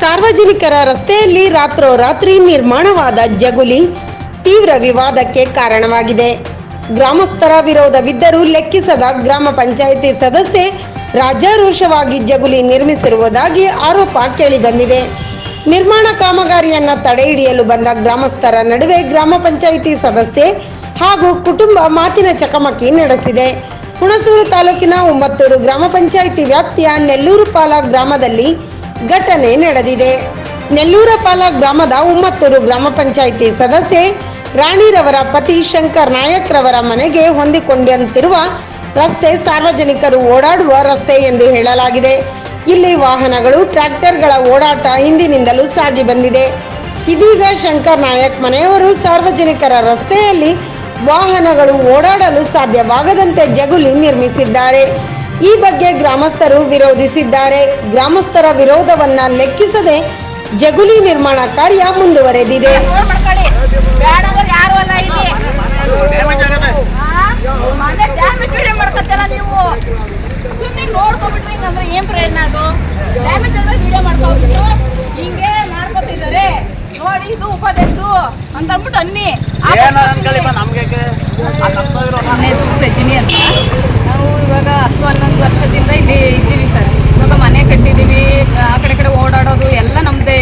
ಸಾರ್ವಜನಿಕರ ರಸ್ತೆಯಲ್ಲಿ ರಾತ್ರೋರಾತ್ರಿ ನಿರ್ಮಾಣವಾದ ಜಗುಲಿ ತೀವ್ರ ವಿವಾದಕ್ಕೆ ಕಾರಣವಾಗಿದೆ. ಗ್ರಾಮಸ್ಥರ ವಿರೋಧವಿದ್ದರೂ ಲೆಕ್ಕಿಸದ ಗ್ರಾಮ ಪಂಚಾಯಿತಿ ಸದಸ್ಯೆ ರಾಜಾರೋಷವಾಗಿ ಜಗುಲಿ ನಿರ್ಮಿಸಿರುವುದಾಗಿ ಆರೋಪ ಕೇಳಿಬಂದಿದೆ. ನಿರ್ಮಾಣ ಕಾಮಗಾರಿಯನ್ನ ತಡೆಹಿಡಿಯಲು ಬಂದ ಗ್ರಾಮಸ್ಥರ ನಡುವೆ ಗ್ರಾಮ ಪಂಚಾಯಿತಿ ಸದಸ್ಯೆ ಹಾಗೂ ಕುಟುಂಬ ಮಾತಿನ ಚಕಮಕಿ ನಡೆಸಿದೆ. ಹುಣಸೂರು ತಾಲೂಕಿನ ಉಮ್ಮತ್ತೂರು ಗ್ರಾಮ ಪಂಚಾಯಿತಿ ವ್ಯಾಪ್ತಿಯ ನೆಲ್ಲೂರು ಪಾಲ ಗ್ರಾಮದಲ್ಲಿ ಘಟನೆ ನಡೆದಿದೆ. ನೆಲ್ಲೂರಪಾಲ ಗ್ರಾಮದ ಉಮ್ಮತ್ತೂರು ಗ್ರಾಮ ಪಂಚಾಯಿತಿ ಸದಸ್ಯೆ ರಾಣಿರವರ ಪತಿ ಶಂಕರ್ ನಾಯಕ್ ರವರ ಮನೆಗೆ ಹೊಂದಿಕೊಂಡಂತಿರುವ ರಸ್ತೆ ಸಾರ್ವಜನಿಕರು ಓಡಾಡುವ ರಸ್ತೆ ಎಂದು ಹೇಳಲಾಗಿದೆ. ಇಲ್ಲಿ ವಾಹನಗಳು, ಟ್ರ್ಯಾಕ್ಟರ್ಗಳ ಓಡಾಟ ಹಿಂದಿನಿಂದಲೂ ಸಾಗಿ ಬಂದಿದೆ. ಇದೀಗ ಶಂಕರ್ ನಾಯಕ್ ಮನೆಯವರು ಸಾರ್ವಜನಿಕರ ರಸ್ತೆಯಲ್ಲಿ ವಾಹನಗಳು ಓಡಾಡಲು ಸಾಧ್ಯವಾಗದಂತೆ ಜಗುಲಿ ನಿರ್ಮಿಸಿದ್ದಾರೆ. ಈ ಬಗ್ಗೆ ಗ್ರಾಮಸ್ಥರು ವಿರೋಧಿಸಿದ್ದಾರೆ. ಗ್ರಾಮಸ್ಥರ ವಿರೋಧವನ್ನ ಲೆಕ್ಕಿಸದೆ ಜಗುಲಿ ನಿರ್ಮಾಣ ಕಾರ್ಯ ಮುಂದುವರೆದಿದೆ. ರೋಡ್ ಅಂತ ಅನ್ನಿ ಅಂದ್ರೆ ಯಾರು ಅಲ್ಲ ಇಲ್ಲಿ ಹಾ? ಮನೆ ಡ್ಯಾಮೇಜ್ ವಿಡಿಯೋ ಮಾಡ್ಕೊತಲ್ಲ ನೀವು ಸುಮ್ಮನೆ ನೋಡ್ಕೊಬಿಟ್ರಿ ಹಿಂಗಂದ್ರೆ ಏನ್ ಪ್ರಯೋಜನ ಅದು ಡ್ಯಾಮೇಜ್ ಅಂದ್ರೆ ವಿಡಿಯೋ ಮಾಡ್ಕೊಬಿಟ್ಟು ಹಿಂಗೆ ಮಾಡ್ಕೊತಿದ್ದಾರೆ ನೋಡಿ ಇದು ಉಪಾಧ್ಯಕ್ಷರು ಅಂತ ಅಂದ್ಬಿಟ್ಟು ಅನ್ನಿ ಏನು ಅನ್ಕೊಳ್ಳಿಪ್ಪ ನಮ್ಗೆ ನನ್ನ ಹೆಸರು ರಜನಿ ಅಂತ ನಾವು ಇವಾಗ ಹತ್ತು ಹನ್ನೊಂದು ವರ್ಷದಿಂದ ಇಲ್ಲಿ ಇದ್ದೀವಿ ಸರ್ ಇವಾಗ ಮನೆ ಕಟ್ಟಿದ್ದೀವಿ ಆ ಕಡೆ ಈ ಕಡೆ ಓಡಾಡೋದು ಎಲ್ಲ ನಮ್ಮದೇ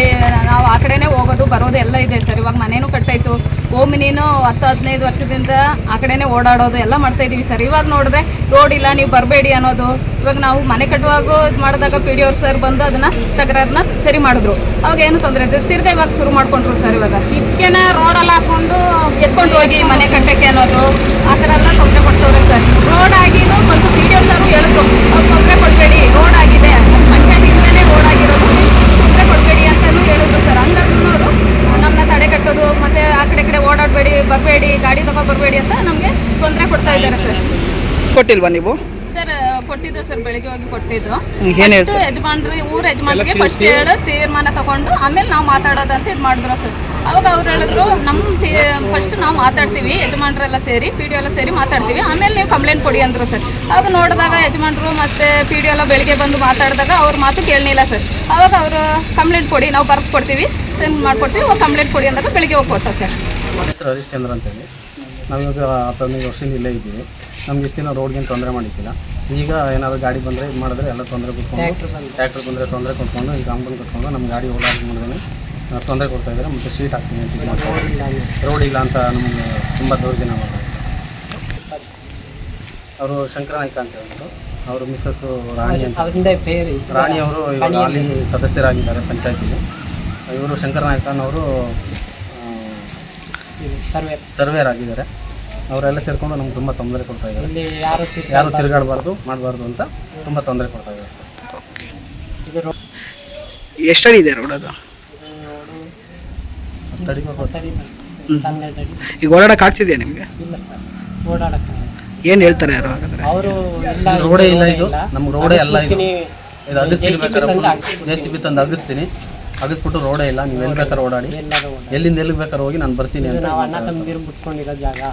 ನಾವು ಆ ಕಡೆನೇ ಹೋಗೋದು ಬರೋದು ಎಲ್ಲ ಇದೆ ಸರ್ ಇವಾಗ ಮನೇನೂ ಕಟ್ಟಾಯ್ತು ಓಮಿನಿನೂ ಹತ್ತು, ಹದಿನೈದು ವರ್ಷದಿಂದ ಆ ಕಡೆನೇ ಓಡಾಡೋದು ಎಲ್ಲ ಮಾಡ್ತಾ ಇದೀವಿ ಸರ್. ಇವಾಗ ನೋಡಿದ್ರೆ ರೋಡ್ ಇಲ್ಲ, ನೀವು ಬರಬೇಡಿ ಅನ್ನೋದು. ಇವಾಗ ನಾವು ಮನೆ ಕಟ್ಟುವಾಗ ಮಾಡಿದಾಗ ಪಿ ಡಿ ಅವ್ರು ಸರ್ ಬಂದು ಅದನ್ನ ತಕರಾರನ್ನ ಸರಿ ಮಾಡಿದ್ರು. ಅವಾಗ ಏನು ತೊಂದರೆ ಇದೆ ತಿರ್ಗಾ ಇವಾಗ ಶುರು ಮಾಡ್ಕೊಂಡ್ರು ಸರ್ ಇವಾಗ. ಇದಕ್ಕೆನ ರೋಡಲ್ಲಿ ಹಾಕೊಂಡು ಎತ್ಕೊಂಡು ಹೋಗಿ ಮನೆ ಕಟ್ಟಕ್ಕೆ ಅನ್ನೋದು, ಆ ಥರ ಎಲ್ಲ ತೊಂದರೆ ಕೊಡ್ತವ್ರೆ ಸರ್ ರೋಡ್ ಆಗಿನೂ ಬಂದು ಪಿ ಡಿ ಅವ್ರು ಸರ್ ಹೇಳಿದ್ರು ಅವ್ರು ತೊಂದರೆ ಕೊಡಬೇಡಿ ರೋಡ್ ಆಗಿದೆ ಪಂಚಾಯತಿಂದನೇ ರೋಡ್ ಆಗಿರೋದು ತೊಂದರೆ ಕೊಡಬೇಡಿ ಅಂತಲೂ ಹೇಳಿದ್ರು ಸರ್ ಹಂಗಾದ್ರೂ ಅವರು ನಮ್ಮನ್ನ ತಡೆ ಕಟ್ಟೋದು ಮತ್ತೆ ಆ ಕಡೆ ಈ ಕಡೆ ಓಡಾಡಬೇಡಿ ಬರಬೇಡಿ ಗಾಡಿ ತಗೋಬರ್ಬೇಡಿ ಅಂತ ನಮಗೆ ತೊಂದರೆ ಕೊಡ್ತಾ ಇದ್ದಾರೆ ಸರ್. ಕೊಟ್ಟಿಲ್ವಾ ನೀವು? ಸರ್ ಕೊಟ್ಟಿದ್ದು ಸರ್ ಬೆಳಿಗ್ಗೆ ಹೋಗಿ ಕೊಟ್ಟಿದ್ದು. ಏನು ಯಜಮಾನ್ರಿ ಊರ ಯಜಮಾನ್ರಿಗೆ ಫಸ್ಟ್ ಹೇಳಿ ತೀರ್ಮಾನ ತಗೊಂಡು ಆಮೇಲೆ ನಾವು ಮಾತಾಡೋದಂತ ಇದು ಮಾಡಿದ್ರು ಸರ್. ಅವಾಗ ಅವ್ರು ಹೇಳಿದ್ರು ನಮ್ಮ ಫಸ್ಟ್ ನಾವು ಮಾತಾಡ್ತೀವಿ ಯಜಮಾನ್ರೆಲ್ಲ ಸೇರಿ ಪಿ ಡಿ ಎಲ್ಲ ಸೇರಿ ಮಾತಾಡ್ತೀವಿ ಆಮೇಲೆ ನೀವು ಕಂಪ್ಲೇಂಟ್ ಕೊಡಿ ಅಂದ್ರು ಸರ್. ಅವಾಗ ನೋಡಿದಾಗ ಯಜಮಾನ್ರು ಮತ್ತೆ ಪಿ ಡಿ ಎಲ್ಲ ಬೆಳಿಗ್ಗೆ ಬಂದು ಮಾತಾಡಿದಾಗ ಅವ್ರ ಮಾತು ಕೇಳಲಿಲ್ಲ ಸರ್. ಅವಾಗ ಅವರು ಕಂಪ್ಲೇಂಟ್ ಕೊಡಿ ನಾವು ಬರ್ದು ಕೊಡ್ತೀವಿ ಸೆಂಡ್ ಮಾಡ್ಕೊಡ್ತೀವಿ ಕಂಪ್ಲೇಂಟ್ ಕೊಡಿ ಅಂದಾಗ ಬೆಳಿಗ್ಗೆ ಹೋಗಿ ಕೊಟ್ಟ ಸರ್. ನನ್ನ ಹೆಸರು ಹರಿಶ್ಚಂದ್ರ ಅಂತೇಳಿ. ನಾವಿವಾಗ ಹತ್ತೊಂದು ವರ್ಷದಿಂದ ಇಲ್ಲೇ ಇದ್ದೀವಿ. ನಮ್ಗೆ ಇಷ್ಟು ದಿನ ರೋಡ್ಗೇನು ತೊಂದರೆ ಮಾಡಿದ್ದಿಲ್ಲ ಈಗ ಏನಾದರೂ ಗಾಡಿ ಬಂದರೆ ಇದು ಮಾಡಿದ್ರೆ ಎಲ್ಲ ತೊಂದರೆ ಕೊಟ್ಕೊಂಡು ಟ್ರ್ಯಾಕ್ಟರ್ ಬಂದರೆ. ತೊಂದರೆ ಕೊಟ್ಕೊಂಡು ಈಗ ಅಂಬನ್ ಕಟ್ಕೊಂಡು ನಮ್ಮ ಗಾಡಿ ಓಡಾಡಿ ಮಾಡಿದ್ರೆ ತೊಂದರೆ ಕೊಡ್ತಾ ಇದ್ದಾರೆ. ಮತ್ತು ಶೀಟ್ ಹಾಕ್ತೀನಿ ಅಂತ ಇದು ಮಾಡ್ತಾರೆ ರೋಡ್ ಇಲ್ಲ ಅಂತ ನಮಗೆ ತುಂಬ ದೌರ್ಜನ್ಯ ಮಾಡ್ತಾರೆ ಅವರು ಶಂಕರ ನಾಯ್ಕ ಅಂತ ಹೇಳ್ಬಿಟ್ಟು ಅವರು ಮಿಸ್ಸಸ್ಸು ರಾಣಿ ಅಂತ. ರಾಣಿಯವರು ಇವರು ರಾಣಿ ಅವರು ಇವಾಗ ಅಲ್ಲಿ ಸದಸ್ಯರಾಗಿದ್ದಾರೆ ಪಂಚಾಯತಿಗೆ ಇವರು ಶಂಕರ ನಾಯ್ಕನವರು ಸರ್ವೆ. ಸರ್ವೇರ್ ಆಗಿದ್ದಾರೆ ಅವರೆಲ್ಲ ಸೇರಿಕೊಂಡು ನಮ್ಗೆ ತುಂಬ ತೊಂದರೆ ಕೊಡ್ತಾ ಇದ್ದಾರೆ. ಇಲ್ಲಿ ಯಾರು ಯಾರು ತಿರುಗಾಡಬಾರ್ದು ಮಾಡಬಾರ್ದು ಅಂತ ತುಂಬ ತೊಂದರೆ ಕೊಡ್ತಾ ಇದ್ದಾರೆ. ಇದು ಎಷ್ಟಡಿ ಇದೆ ರೋಡ್ ಅದು? ಹನ್ನೆರಡು ಅಡಿ. ಈಗ ಓಡಾಡಕ್ ಆಗ್ತಿದೆಯಾ ನಿಮಗೆ? ಇಲ್ಲ ಸರ್ ಓಡಾಡಕ್ಕೆ ಏನು ಹೇಳ್ತಾರೆ ಯಾರು ಹಾಗಾದ್ರೆ? ಅವರು ಎಲ್ಲ ರೋಡೇ ಇಲ್ಲ ಇದು. ನಮ್ಗೆ ರೋಡೇ ಎಲ್ಲ ಇದು. ಇದು ಅಗಿಸ್ತೀನಿ ಬೇಕಾದ್ರೆ ಜೆ ಸಿ ಬಿ ತಂದು ಅಗಿಸ್ತೀನಿ ಅಗಿಸ್ಬಿಟ್ಟು ರೋಡೇ ಇಲ್ಲ ನೀವು ಎಲ್ಲಿ ಬೇಕಾದ್ರೆ ಓಡಾಡಿ. ಎಲ್ಲಿಂದ ಎಲ್ಲಿಗೆ ಬೇಕಾದ್ರೆ ಹೋಗಿ ನಾನು ಬರ್ತೀನಿ ಅಂತ ನಾವು ಅಣ್ಣ ತಮ್ಮದಿರು ಬಿಟ್ಕೊಂಡಿರೋ ಜಾಗ.